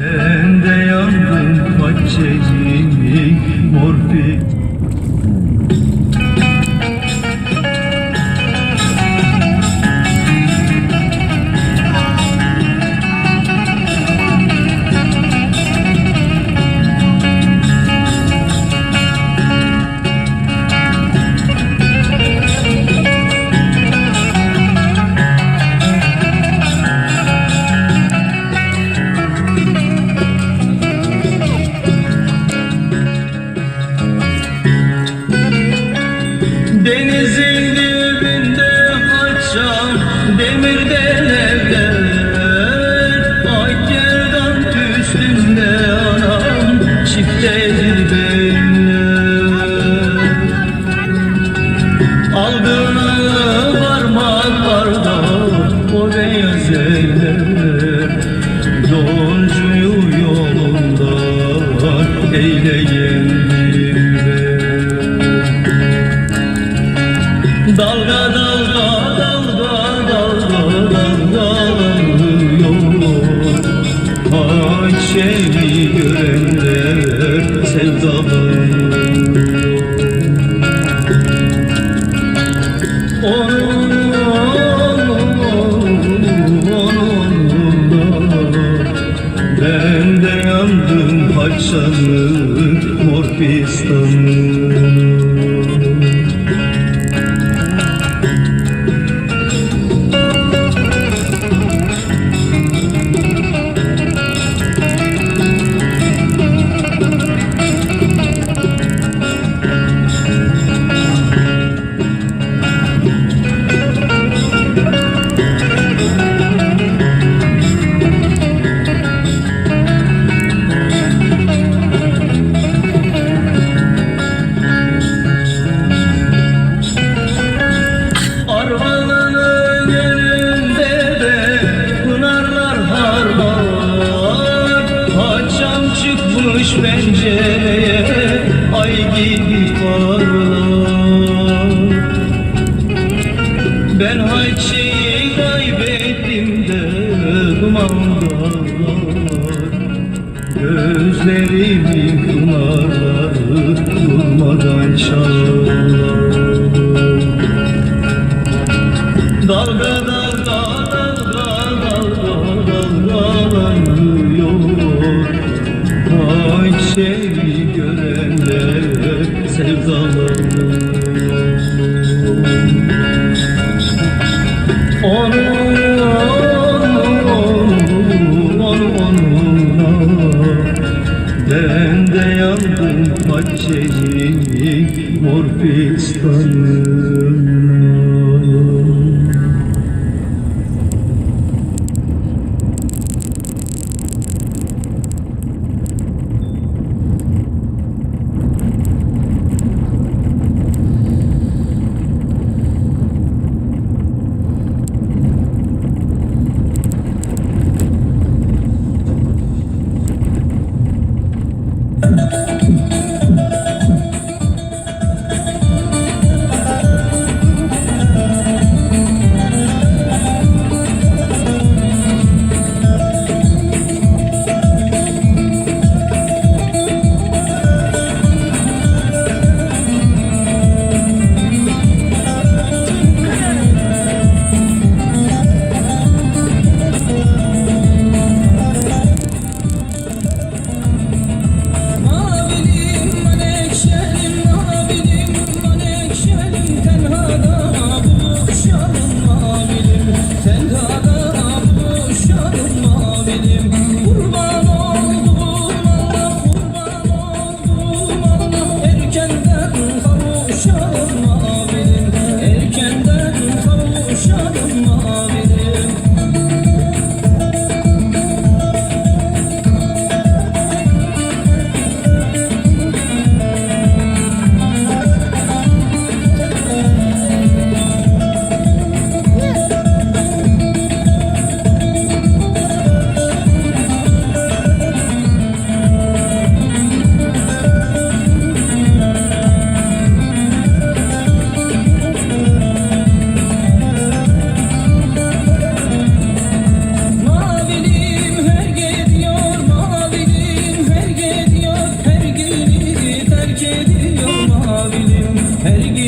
Ben de yandım kaçeceğim morfi Yolcuyu yolundan eyleyendir Dalga dalga dalga dalga dalgalıyor Hançeri görenler sevdalanıyor yandım paçanın mor fistanı pencereye ay gibi parlar Ben Hatice'yi kaybettim de dumanlar Gözlerimin pınarları durmadan çalar. Dalga dalga dalga dalga dalgalanıyor. Ay seni Thank you. Her gün